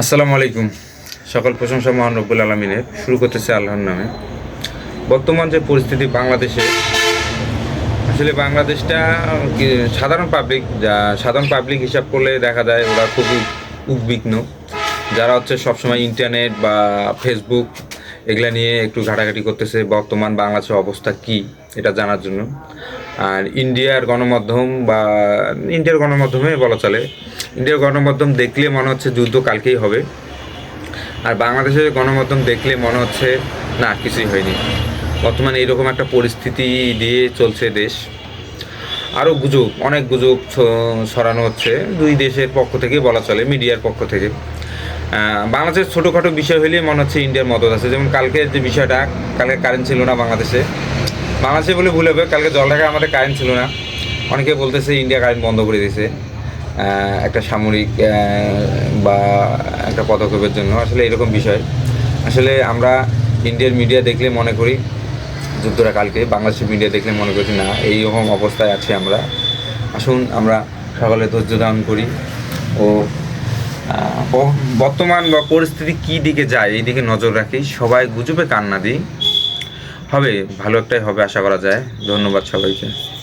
আসসালামু আলাইকুম। সকল প্রশংসা মহান রব্বুল আলমিনের। শুরু করতেছে আল্লাহর নামে। বর্তমান যে পরিস্থিতি বাংলাদেশে, আসলে বাংলাদেশটা সাধারণ পাবলিক যা সাধারণ পাবলিক হিসাব করলে দেখা যায় ওরা খুবই উদ্বিগ্ন। যারা হচ্ছে সবসময় ইন্টারনেট বা ফেসবুক এগুলা নিয়ে একটু ঘাটাঘাটি করতেছে, বর্তমান বাংলাদেশের অবস্থা কি, এটা জানার জন্য। আর ইন্ডিয়ার গণমাধ্যম বা ইন্ডিয়ার গণমাধ্যমে বলা চলে, ইন্ডিয়ার গণমাধ্যম দেখলে মনে হচ্ছে যুদ্ধ কালকেই হবে। আর বাংলাদেশের গণমাধ্যম দেখলে মনে হচ্ছে, না, কিছুই হয়নি। বর্তমানে এইরকম একটা পরিস্থিতি দিয়ে চলছে দেশ। আরও গুজব, অনেক গুজব ছড়ানো হচ্ছে। দুই দেশের পক্ষ থেকে বলা চলে, মিডিয়ার পক্ষ থেকে। বাংলাদেশের ছোটোখাটো বিষয় হলেই মনে হচ্ছে ইন্ডিয়ার মদত আছে। যেমন কালকের যে বিষয়টা, কালকে কারেন্ট ছিল না বাংলাদেশে। বাংলাদেশে বলে ভুল হবে, কালকে জল ঢাকায় আমাদের কারেন্ট ছিল না। অনেকে বলতেছে ইন্ডিয়া কারেন্ট বন্ধ করে দিয়েছে একটা সামরিক বা একটা পদক্ষেপের জন্য। আসলে এরকম বিষয়। আসলে আমরা ইন্ডিয়ার মিডিয়া দেখলে মনে করি যুদ্ধরা কালকে, বাংলাদেশের মিডিয়া দেখলে মনে করছি না এইরকম অবস্থায় আছি আমরা। আসুন আমরা সকালে ধৈর্য ধারণ করি ও বর্তমান বা পরিস্থিতি কি দিকে যায়, এই দিকে নজর রাখি। সবাই গুজবে, কান্না দিই। হবে, ভালো একটাই হবে, আশা করা যায়। ধন্যবাদ সবাইকে।